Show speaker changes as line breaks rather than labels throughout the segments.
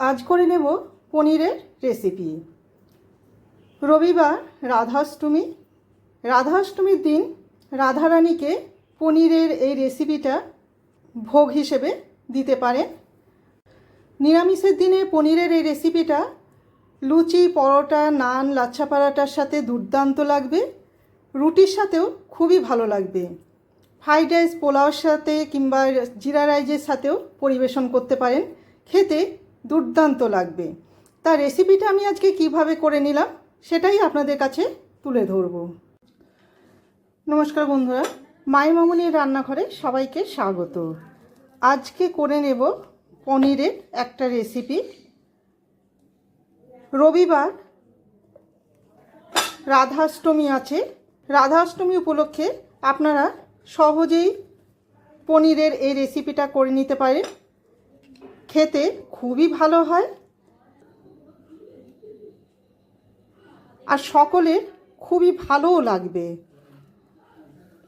আজ করে নেব পনিরের রেসিপি রবিবার রাধাষ্টমী। রাধাষ্টমীর দিন রাধারানীকে পনিরের এই রেসিপিটা ভোগ হিসেবে দিতে পারেন। নিরামিষের দিনে পনিরের এই রেসিপিটা লুচি, পরোটা, নান, লাচ্ছা পরাটার সাথে দুর্দান্ত লাগবে। রুটির সাথেও খুবই ভালো লাগবে। ফ্রাইড রাইস পোলাওর সাথে কিংবা জিরা রাইসের সাথেও পরিবেশন করতে পারেন। খেতে দুর্দান্ত লাগবে। তার রেসিপিটা আমি আজকে কীভাবে করে নিলাম, সেটাই আপনাদের কাছে তুলে ধরব। নমস্কার বন্ধুরা মাই মামুনির রান্নাঘরে সবাইকে স্বাগত। আজকে করে নেব পনিরের একটা রেসিপি রবিবার রাধাষ্টমী আছে। রাধাষ্টমী উপলক্ষে আপনারা সহজেই পনিরের এই রেসিপিটা করে নিতে পারেন। খেতে খুবই ভালো হয়। আর সকলের খুবই ভালোও লাগবে।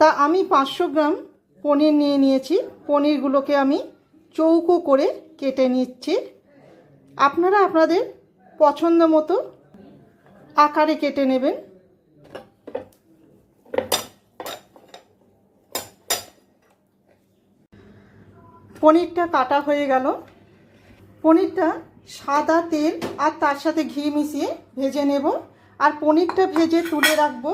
তা আমি পাঁচশো গ্রাম পনির নিয়ে নিয়েছি। পনিরগুলোকে আমি চৌকো করে কেটে নিচ্ছি। আপনারা আপনাদের পছন্দ মতো আকারে কেটে নেবেন। পনিরটা কাটা হয়ে গেল। পনিরটা সাদা তেল আর তার সাথে ঘি মিশিয়ে ভেজে নেব। আর পনিরটা ভেজে তুলে রাখব।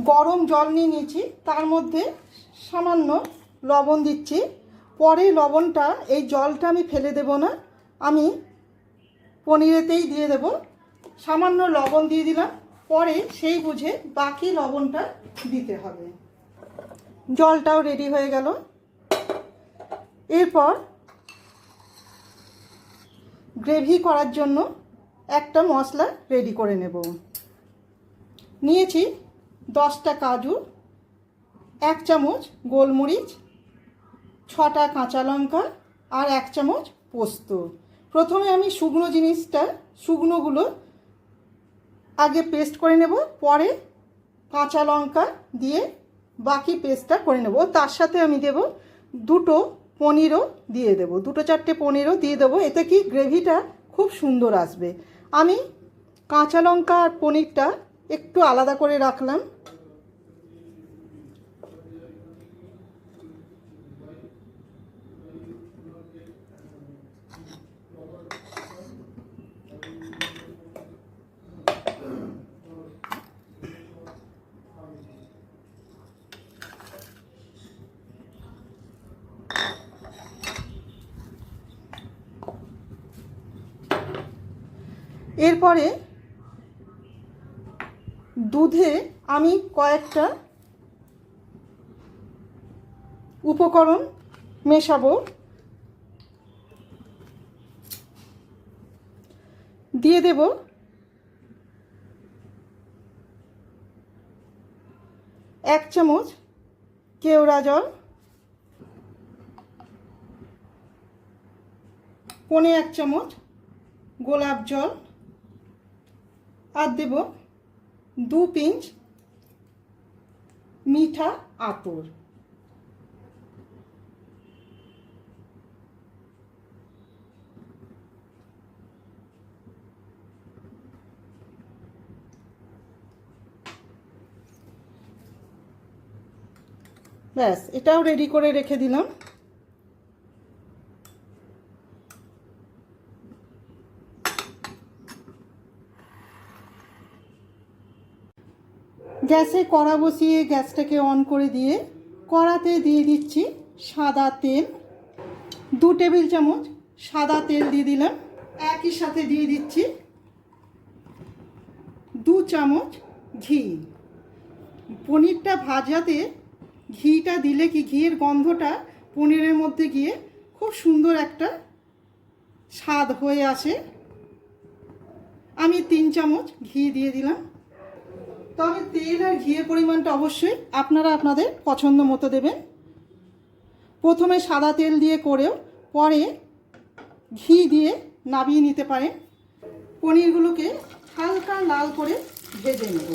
গরম জল নিয়ে নিয়েছি। তার মধ্যে সামান্য লবণ দিচ্ছি। পরে লবণটা, এই জলটা আমি ফেলে দেব না। আমি পনিরেতেই দিয়ে দেব। সামান্য লবণ দিয়ে দিলাম। পরে সেই বুঝে বাকি লবণটা দিতে হবে। জলটাও রেডি হয়ে গেল। এরপর গ্রেভি করার জন্য একটা মশলা রেডি করে নেব। নিয়েছি দশটা কাজু, এক চামচ গোলমরিচ, ছটা কাঁচা লঙ্কা আর এক চামচ পোস্ত। প্রথমে আমি শুকনো জিনিসটা, শুকনোগুলো আগে পেস্ট করে নেব, পরে কাঁচা লঙ্কা দিয়ে বাকি পেস্টটা করে নেব। তার সাথে আমি দেব দুটো পনিরও দিয়ে দেব। দুটো চারটে পনিরও দিয়ে দেবো। এতে কি গ্রেভিটা খুব সুন্দর আসবে। আমি কাঁচা লঙ্কা আর পনিরটা একটু আলাদা করে রাখলাম। এরপরে দুধে আমি কয়েকটা উপকরণ মেশাবো। দিয়ে দেব এক চামচ কেওড়া জল, পনে এক চামচ গোলাপ জল আর দেব দু পিঞ্চ মিঠা আতর। ব্যাস এটাও রেডি করে রেখে দিলাম। গ্যাসে কড়া বসিয়ে গ্যাসটাকে অন করে দিয়ে কড়াতে দিয়ে দিচ্ছি সাদা তেল। দু টেবিল চামচ সাদা তেল দিয়ে দিলাম। একই সাথে দিয়ে দিচ্ছি দু চামচ ঘি। পনিরটা ভাজাতে ঘিটা দিলে কি ঘিয়ের গন্ধটা পনিরের মধ্যে গিয়ে খুব সুন্দর একটা স্বাদ হয়ে আসে। আমি তিন চামচ ঘি দিয়ে দিলাম। তবে তেল আর ঘিয়ের পরিমাণটা অবশ্যই আপনারা আপনাদের পছন্দ মতো দেবেন। প্রথমে সাদা তেল দিয়ে করেও পরে ঘি দিয়ে নাবিয়ে নিতে পারেন। পনিরগুলোকে হালকা লাল করে ভেজে নেব।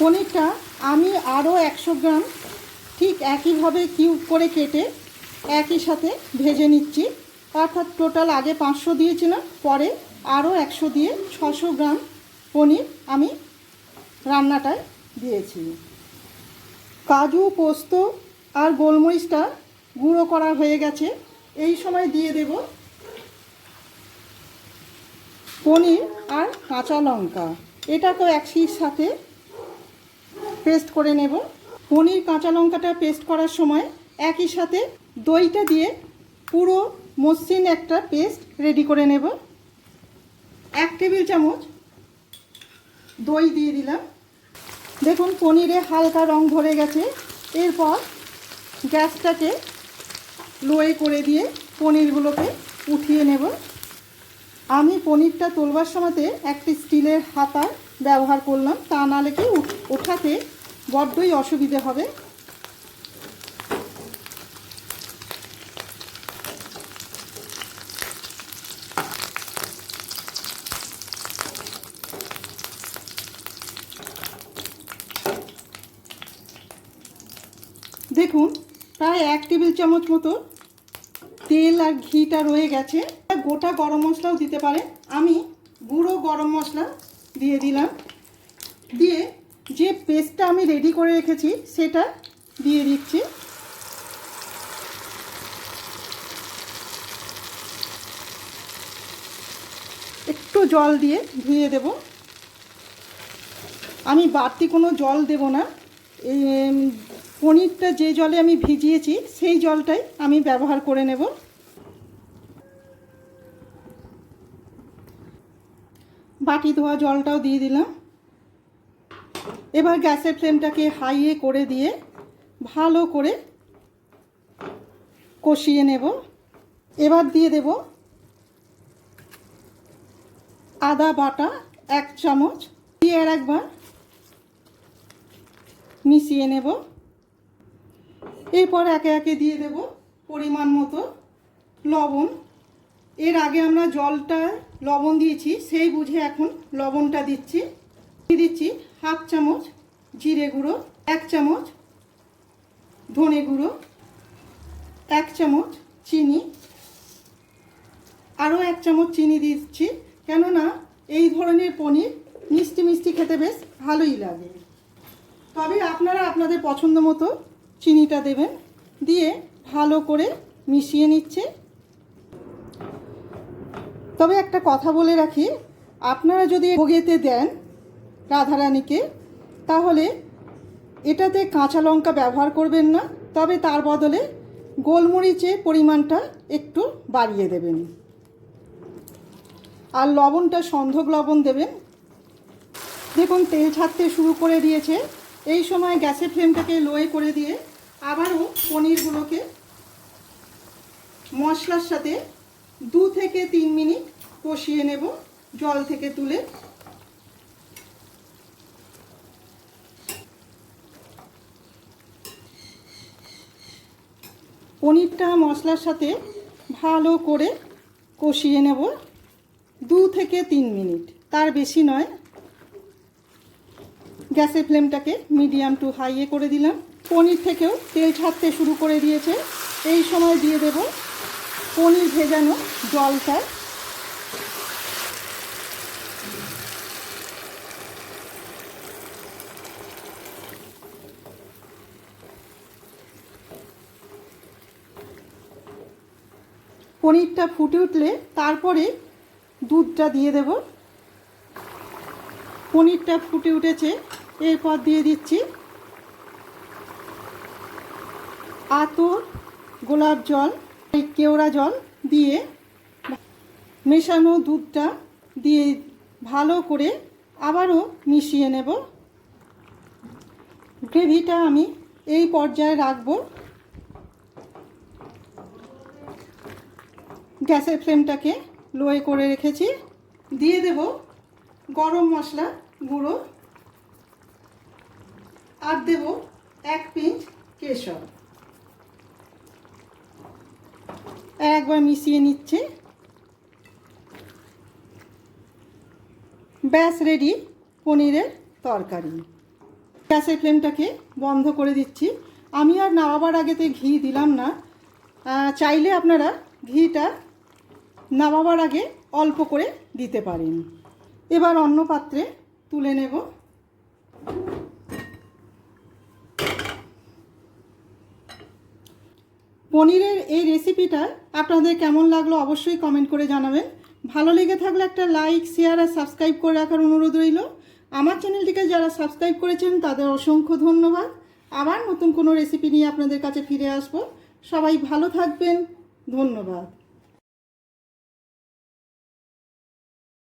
পনিরটা আমি আরও একশো গ্রাম ঠিক একইভাবে কিউব করে কেটে একই সাথে ভেজে নিচ্ছি। অর্থাৎ টোটাল আগে পাঁচশো দিয়েছিলাম, পরে আরও একশো দিয়ে ছশো গ্রাম পনির আমি রান্নাটায় দিয়েছি। কাজু, পোস্ত আর গোলমরিচটা গুঁড়ো করা হয়ে গেছে। এই সময় দিয়ে দেব পনির আর কাঁচা লঙ্কা। এটাকেও একই সাথে পেস্ট করে নেব। পনির কাঁচা লঙ্কাটা পেস্ট করার সময় একই সাথে দইটা দিয়ে পুরো মসৃণ একটা পেস্ট রেডি করে নেব। এক টেবিল চামচ দই দিয়ে দিলাম। দেখুন, পনিরে হালকা রং ধরে গেছে। এরপর গ্যাসটাকে লোয়ে করে দিয়ে পনিরগুলোকে উঠিয়ে নেব। আমি পনিরটা তোলবার সময়তে একটি স্টিলের হাতা ব্যবহার করলাম। তা নাহলে কি ওঠাতে বড্ডই অসুবিধে হবে। দেখুন, প্রায় এক টেবিল চামচ মতো তেল আর ঘিটা রয়ে গেছে। গোটা গরম মশলাও দিতে পারে আমি গুঁড়ো গরম মশলা দিয়ে দিলাম। দিয়ে যে পেস্টটা আমি রেডি করে রেখেছি, সেটা দিয়ে দিচ্ছি। একটু জল দিয়ে ধুয়ে দেব। আমি বাড়তি কোনো জল দেব না। পনিরটা যে জলে আমি ভিজিয়েছি, সেই জলটাই আমি ব্যবহার করে নেব। বাটি ধোয়া জলটাও দিয়ে দিলাম। এবার গ্যাসের ফ্লেমটাকে হাইয়ে করে দিয়ে ভালো করে কষিয়ে নেব। এবার দিয়ে দেব আদা বাটা এক চামচ। দিয়ে আর একবার মিশিয়ে নেব। এরপর একে একে দিয়ে দেব পরিমাণ মতো লবণ। এর আগে আমরা জলটা লবণ দিয়েছি, সেই বুঝে এখন লবণটা দিচ্ছি। দিচ্ছি হাফ চামচ জিরে গুঁড়ো, এক চামচ ধনে গুঁড়ো, এক চামচ চিনি, আরও এক চামচ চিনি দিচ্ছি। কেননা এই ধরনের পনির মিষ্টি মিষ্টি খেতে বেশ ভালোই লাগে। তবে আপনারা আপনাদের পছন্দ মতো চিনিটা দেবেন। দিয়ে ভালো করে মিশিয়ে নিচ্ছে। তবে একটা কথা বলে রাখি, আপনারা যদি ভোগেতে দেন রাধারানীকে, তাহলে এটাতে কাঁচা লঙ্কা ব্যবহার করবেন না, তবে তার বদলে গোলমরিচের পরিমাণটা একটু বাড়িয়ে দেবেন। আর লবণটা সন্ধক লবণ দেবেন। দেখুন, তেল ছাড়তে শুরু করে দিয়েছে। এই সময় গ্যাসের ফ্লেমটাকে লোয়ে করে দিয়ে আবারও পনিরগুলোকে মশলার সাথে দু থেকে তিন মিনিট কষিয়ে নেব, জল থেকে তুলে পনিরটা মশলার সাথে ভালো করে কষিয়ে নেব দু থেকে তিন মিনিট। তার বেশি নয়। গ্যাসের ফ্লেমটাকে মিডিয়াম টু হাইয়ে করে দিলাম। পনির থেকেও তেল ছাড়তে শুরু করে দিয়েছে। এই সময় দিয়ে দেব পনির ভেজানো জলটা। পনিরটা ফুটে উঠলে তারপরে দুধটা দিয়ে দেব। পনিরটা ফুটে উঠেছে, এরপর দিয়ে দিচ্ছি আতর, গোলাপ জল এই কেওড়া জল দিয়ে মেশানো দুধটা দিয়ে ভালো করে আবারও মিশিয়ে নেব। গ্রেভিটা আমি এই পর্যায়ে রাখব। গ্যাসের ফ্লেমটাকে লোয়ে করে রেখেছি। দিয়ে দেব গরম মশলা গুঁড়ো। আর দেব এক পিঞ্চ কেশর। একবার মিশিয়ে নিচ্ছে। ব্যাস, রেডি পনিরের তরকারি। গ্যাসের ফ্লেমটাকে বন্ধ করে দিচ্ছি। আমি আর নামাবার আগেতে ঘি দিলাম না। চাইলে আপনারা ঘিটা নামাবার আগে অল্প করে দিতে পারেন। এবার অন্য পাত্রে তুলে নেব। পনিরের এই রেসিপিটা আপনাদের কেমন লাগল অবশ্যই কমেন্ট করে জানাবেন। ভালো লেগে থাকলে একটা লাইক, শেয়ার আর সাবস্ক্রাইব করে রাখার অনুরোধ রইল। আমার চ্যানেলটিকে যারা সাবস্ক্রাইব করেছেন, তাদের অসংখ্য ধন্যবাদ। আবার নতুন কোনো রেসিপি নিয়ে আপনাদের কাছে ফিরে আসব। সবাই ভালো থাকবেন। ধন্যবাদ।